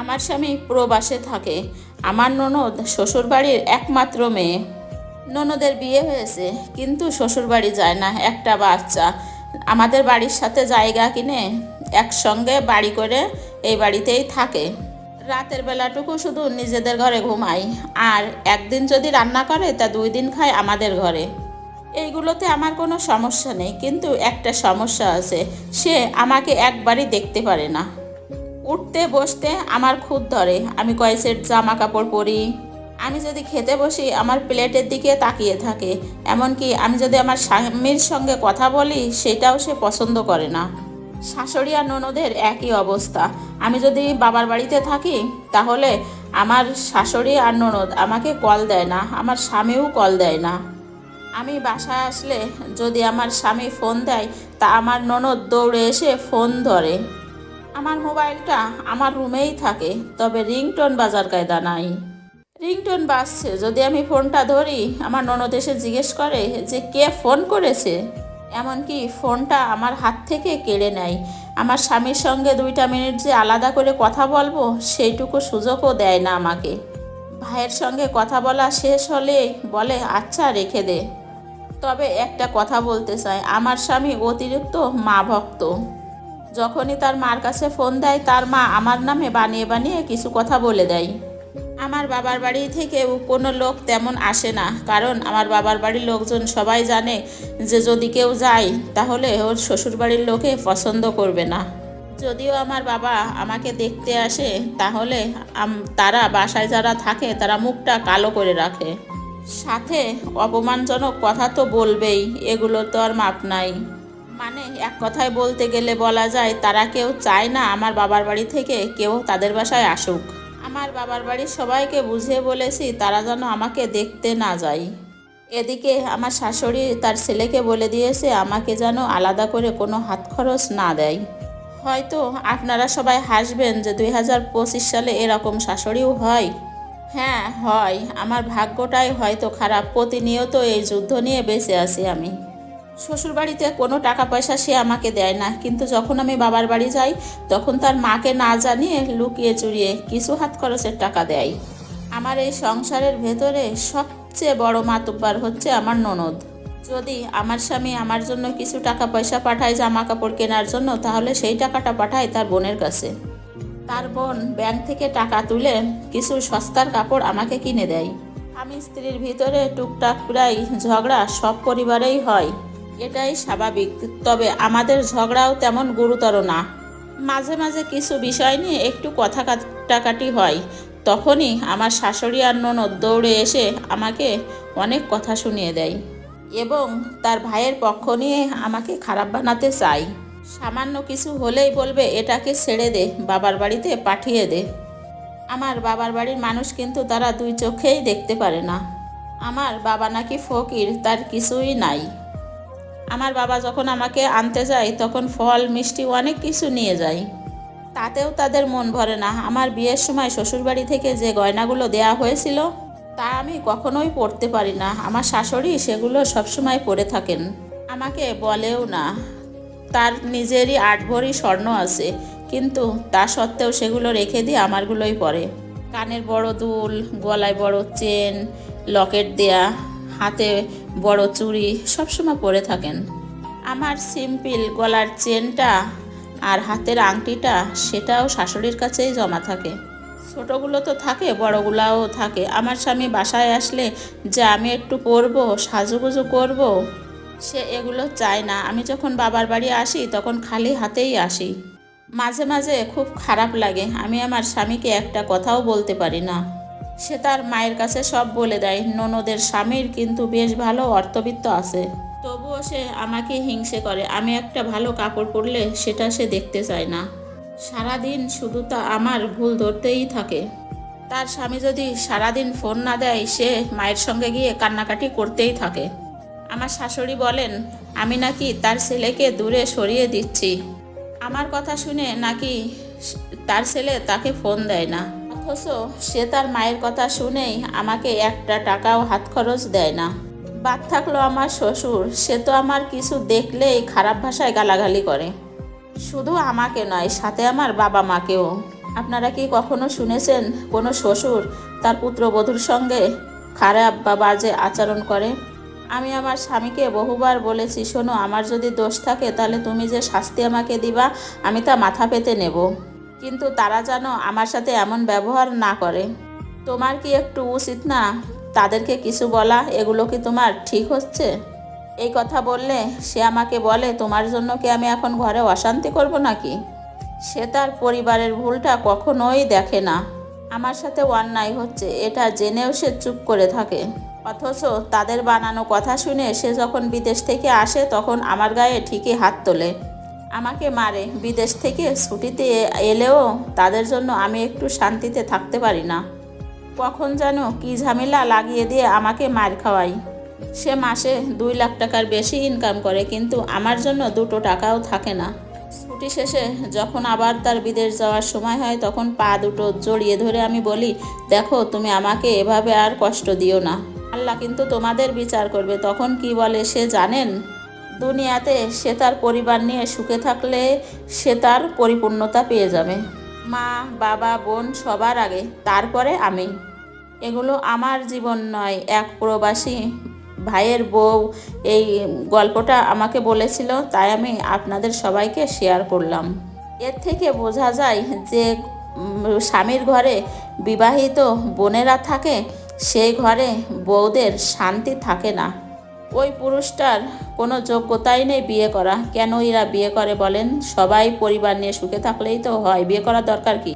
আমার স্বামী প্রবাসে থাকে। আমার ননদ শ্বশুরবাড়ির একমাত্র মেয়ে। ননদের বিয়ে হয়েছে, কিন্তু শ্বশুরবাড়ি যায় না, একটা বাচ্চা। আমাদের বাড়ির সাথে জায়গা কিনে একসঙ্গে বাড়ি করে এই বাড়িতেই থাকে। রাতের বেলাটুকু শুধু নিজেদের ঘরে ঘুমাই, আর একদিন যদি রান্না করে, তা দুই দিন খায় আমাদের ঘরে। এইগুলোতে আমার কোনো সমস্যা নেই, কিন্তু একটা সমস্যা আছে, সে আমাকে একবারই দেখতে পারে না। উঠতে বসতে আমার খুদ ধরে। আমি কয় সেট জামা কাপড় পরি। আমি যদি খেতে বসি, আমার প্লেটের দিকে তাকিয়ে থাকে। এমনকি আমি যদি আমার স্বামীর সঙ্গে কথা বলি, সেটাও সে পছন্দ করে না। শাশুড়ি আর ননদের একই অবস্থা। আমি যদি বাবার বাড়িতে থাকি, তাহলে আমার শাশুড়ি আর ননদ আমাকে কল দেয় না, আমার স্বামীও কল দেয় না। আমি বাসায় আসলে যদি আমার স্বামী ফোন দেয়, তা আমার ননদ দৌড়ে এসে ফোন ধরে। আমার মোবাইলটা আমার রুমেই থাকে, তবে রিংটোন বাজার কায়দা নাই। রিংটোন বাজছে, যদি আমি ফোনটা ধরি, আমার ননদ এসে জিজ্ঞেস করে যে কে ফোন করেছে। এমনকি ফোনটা আমার হাত থেকে কেড়ে নেয়। আমার স্বামীর সঙ্গে দুইটা মিনিট যে আলাদা করে কথা বলব, সেইটুকু সুযোগও দেয় না আমাকে। ভাইয়ের সঙ্গে কথা বলা শেষ হলে বলে আচ্ছা রেখে দে। তবে একটা কথা বলতে চাই, আমার স্বামী অতিরিক্ত মা ভক্ত। যখনই তার মার কাছে ফোন দেয়, তার মা আমার নামে বানিয়ে বানিয়ে কিছু কথা বলে দেয়। আমার বাবার বাড়ি থেকেও কোনো লোক তেমন আসে না, কারণ আমার বাবার বাড়ির লোকজন সবাই জানে যে যদি কেউ যায়, তাহলে ওর শ্বশুরবাড়ির লোকে পছন্দ করবে না। যদিও আমার বাবা আমাকে দেখতে আসে, তাহলে তারা বাসায় যারা থাকে, তারা মুখটা কালো করে রাখে। সাথে অপমানজনক কথা তো বলবেই, এগুলো তো আর মাপ নাই। মানে এক কথায় বলতে গেলে বলা যায়, তারা কেউ চায় না আমার বাবার বাড়ি থেকে কেউ তাদের বাসায় আসুক। আমার বাবার বাড়ির সবাইকে বুঝিয়ে বলেছি, তারা যেন আমাকে দেখতে না যায়। এদিকে আমার শাশুড়ি তার ছেলেকে বলে দিয়েছে, আমাকে যেন আলাদা করে কোনো হাত খরচ না দেয়। হয়তো আপনারা সবাই হাসবেন যে দুই হাজার পঁচিশ সালে এরকম শাশুড়িও হয়। হ্যাঁ হয়। আমার ভাগ্যটাই হয়তো খারাপ। প্রতিনিয়ত এই যুদ্ধ নিয়ে বেঁচে আছি আমি। শ্বশুরবাড়িতে কোনো টাকা পয়সা সে আমাকে দেয় না। কিন্তু যখন আমি বাবার বাড়ি যাই, তখন তার মাকে না জানিয়ে লুকিয়ে চুরিয়ে কিছু হাত খরচের টাকা দেয়। আমার এই সংসারের ভেতরে সবচেয়ে বড় মাতুব্বার হচ্ছে আমার ননদ। যদি আমার স্বামী আমার জন্য কিছু টাকা পয়সা পাঠায় জামা কাপড় কেনার জন্য, তাহলে সেই টাকাটা পাঠায় তার বোনের কাছে। তার বোন ব্যাংক থেকে টাকা তুলে কিছু সস্তার কাপড় আমাকে কিনে দেয়। আমি স্ত্রীর ভিতরে টুকটাক প্রায় ঝগড়া সব পরিবারেই হয়। এটাই স্বাভাবিক। তবে আমাদের ঝগড়াও তেমন গুরুতর না। মাঝে মাঝে কিছু বিষয় নিয়ে একটু কথা কাটাকাটি হয়। তখনই আমার শাশুড়ি আর ননদ দৌড়ে এসে আমাকে অনেক কথা শুনিয়ে দেয় এবং তার ভাইয়ের পক্ষ নিয়ে আমাকে খারাপ বানাতে চাই সামান্য কিছু হলেই বলবে, এটাকে ছেড়ে দে, বাবার বাড়িতে পাঠিয়ে দে। আমার বাবার বাড়ির মানুষ কিন্তু তারা দুই চোখেই দেখতে পারে না। আমার বাবা নাকি ফকির, তার কিছুই নাই। আমার বাবা যখন আমাকে আনতে যায়, তখন ফল, মিষ্টি অনেক কিছু নিয়ে যায়। তাতেও তাদের মন ভরে না। আমার বিয়ের সময় শ্বশুরবাড়ি থেকে যে গয়নাগুলো দেয়া হয়েছিল, তা আমি কখনোই পরতে পারি না। আমার শাশুড়ি সেগুলো সবসময় পরে থাকেন। আমাকে বলেও না। তার নিজেরই আট ভরি স্বর্ণ আছে, কিন্তু তা সত্ত্বেও সেগুলো রেখে দিয়ে আমারগুলোই পরে। কানের বড় দুল, গলায় বড় চেন, লকেট দেয়া হাতে বড় চুড়ি সবসময় পরে থাকেন। আমার সিম্পল গলার চেনটা আর হাতের আংটিটা সেটাও শাশুড়ির কাছেই জমা থাকে। ছোটোগুলো তো থাকে, বড়গুলাও থাকে। আমার স্বামী বাসায় আসলে যে আমি একটু পরবো, সাজুগুজু করব, সে এগুলো চায় না। আমি যখন বাবার বাড়ি আসি, তখন খালি হাতেই আসি। মাঝে মাঝে খুব খারাপ লাগে। আমি আমার স্বামীকে একটা কথাও বলতে পারি না। সে তার মায়ের কাছে সব বলে দেয়, ননদের স্বামীর কিন্তু বেশ ভালো অর্থবিত্ত আছে। তবুও সে আমাকে হিংসে করে। আমি একটা ভালো কাপড় পরলে সেটা সে দেখতে চায় না। সারাদিন শুধু তা আমার ভুল ধরতেই থাকে। তার স্বামী যদি সারাদিন ফোন না দেয়, সে মায়ের সঙ্গে গিয়ে কান্নাকাটি করতেই থাকে। আমার শাশুড়ি বলেন, আমি নাকি তার ছেলেকে দূরে সরিয়ে দিচ্ছি। আমার কথা শুনে নাকি তার ছেলে তাকে ফোন দেয় না। অথচ সে তার মায়ের কথা শুনেই আমাকে একটা টাকাও হাত খরচ দেয় না। বাদ থাকল আমার শ্বশুর, সে তো আমার কিছু দেখলেই খারাপ ভাষায় গালাগালি করে। শুধু আমাকে নয়, সাথে আমার বাবা মাকেও। আপনারা কি কখনো শুনেছেন কোনো শ্বশুর তার পুত্রবধূর সঙ্গে খারাপ বা বাজে আচরণ করে? আমি আমার স্বামীকে বহুবার বলেছি, শোনো, আমার যদি দোষ থাকে তাহলে তুমি যে শাস্তি আমাকে দিবা, আমি তা মাথা পেতে নেব। কিন্তু তারা যেন আমার সাথে এমন ব্যবহার না করে। তোমার কি একটু উচিত না? তাদেরকে কিছু বলা, এগুলো কি তোমার ঠিক হচ্ছে? এই কথা বললে সে আমাকে বলে, তোমার জন্য কি আমি এখন ঘরে অশান্তি করব নাকি? সে তার পরিবারের ভুলটা কখনোই দেখে না। আমার সাথে অন্যায় হচ্ছে, এটা জেনেও সে চুপ করে থাকে। অথচ তাদের বানানো কথা শুনে সে যখন বিদেশ থেকে আসে, তখন আমার গায়ে ঠিকই হাত তোলে। আমাকে মারে। বিদেশ থেকে ছুটিতে এলেও তাদের জন্য আমি একটু শান্তিতে থাকতে পারি না। কখন যেন কি ঝামেলা লাগিয়ে দিয়ে আমাকে মার খাওয়াই। সে মাসে দুই লাখ টাকার বেশি ইনকাম করে, কিন্তু আমার জন্য দুটো টাকাও থাকে না। ছুটি শেষে যখন আবার তার বিদেশ যাওয়ার সময় হয়, তখন পা দুটো জড়িয়ে ধরে আমি বলি, দেখো, তুমি আমাকে এভাবে আর কষ্ট দিও না। আল্লাহ কিন্তু তোমাদের বিচার করবে। তখন কি বলে সে জানেন? দুনিয়াতে সে তার পরিবার নিয়ে সুখে থাকলে সে তার পরিপূর্ণতা পেয়ে যাবে। মা, বাবা, বোন সবার আগে, তারপরে আমি। এগুলো আমার জীবন নয়, এক প্রবাসী ভাইয়ের বউ এই গল্পটা আমাকে বলেছিল, তাই আমি আপনাদের সবাইকে শেয়ার করলাম। এর থেকে বোঝা যায় যে স্বামীর ঘরে বিবাহিত বোনেরা থাকে, সেই ঘরে বউদের শান্তি থাকে না। ওই পুরুষটার কোনো যোগ্যতাই নেই বিয়ে করা। কেন এরা বিয়ে করে বলেন? সবাই পরিবার নিয়ে সুখে থাকলেই তো হয়। বিয়ে করার দরকার কি?